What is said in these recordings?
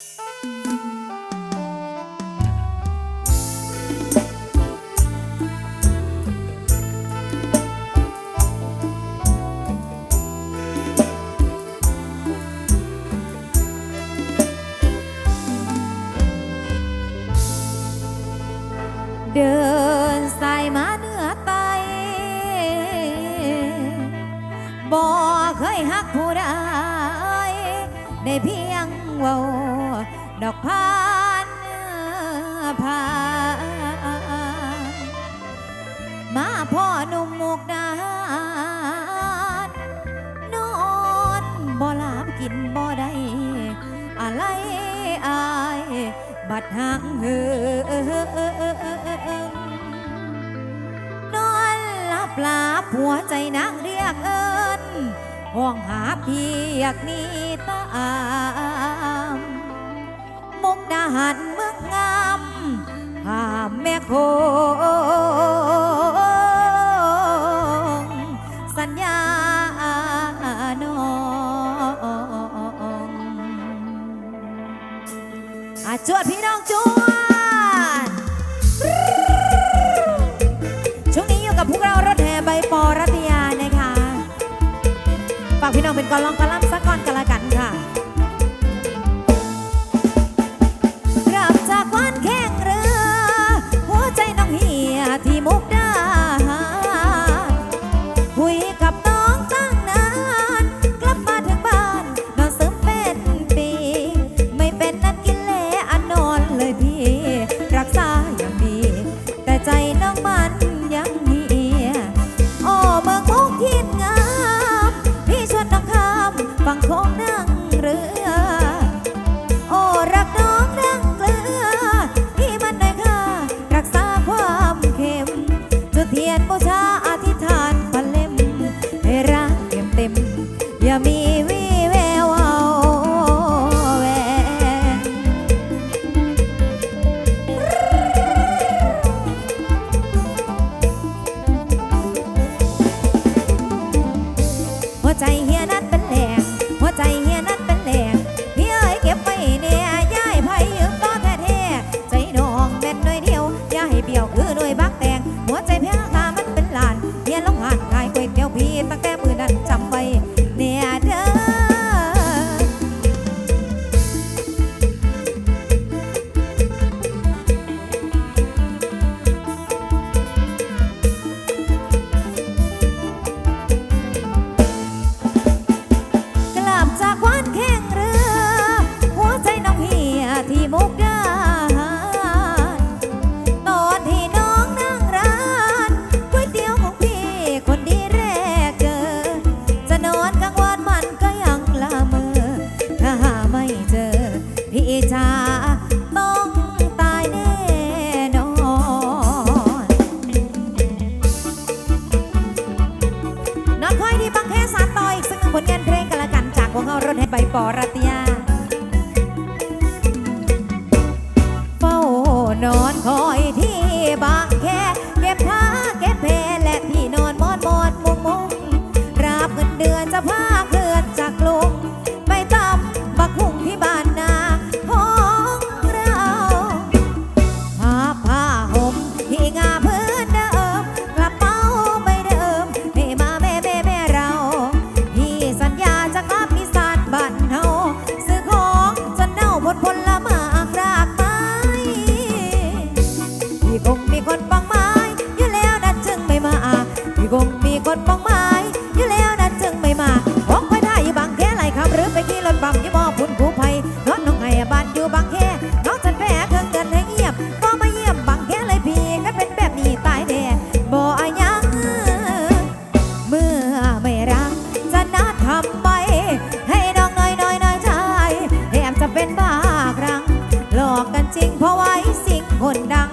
เดินสายมาเหนือไตบ่เคยหักผู้ใดในเพียงว่า ดอกพานผามาพ่อหนุ่มหมุกนานอนบ่หลับกินบ่ได้อะไรอายบัดหางเหือนอนหลับหลาผัวใจนางเรียกเอิญห้องหาพี่อยากนีตา หันเมืองงามหาแม่โคงสัญญาน้องอาจวดพี่น้องจวดช่วงนี้อยู่กับพวกเรารถแห่ใบปอรัตยานะคะ ฝากพี่น้องเป็นกอลองกอลัมสักก่อนกันละกัน ใจเฮียนั้นเป็นแหลกหัวใจเฮียนั้นเป็นแหลกพี่เอ้ยเก็บไว้เนี่ยย่ายไผยืมต้แท้ใจนองแม่นหน่ยเดียวย่าใเบี้ยวคือหน่วยบักแตงหัวใจแพ้ตามันเป็นลานเฮียลงหานขายก๋วยเตี๋ยวพีตั้งแต่ วกเอารถให้ใบปอรัตยา เฝ้านอนคอยที่บางแค่เก็บผ้าเก็บเพลและที่นอนมอดมอดมุงมุงราบเงินเดือนจะพา จริงเพราะไว้สิ่งคนดัง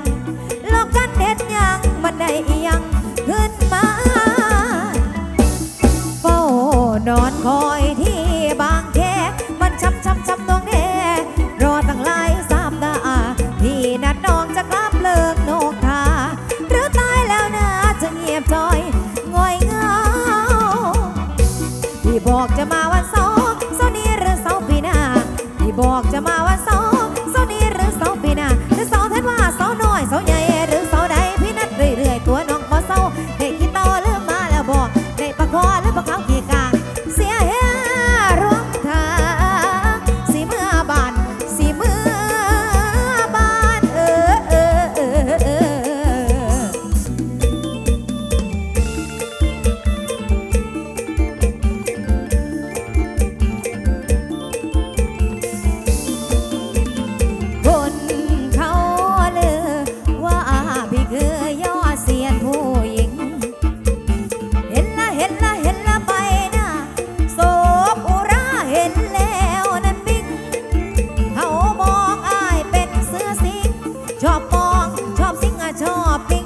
i shopping.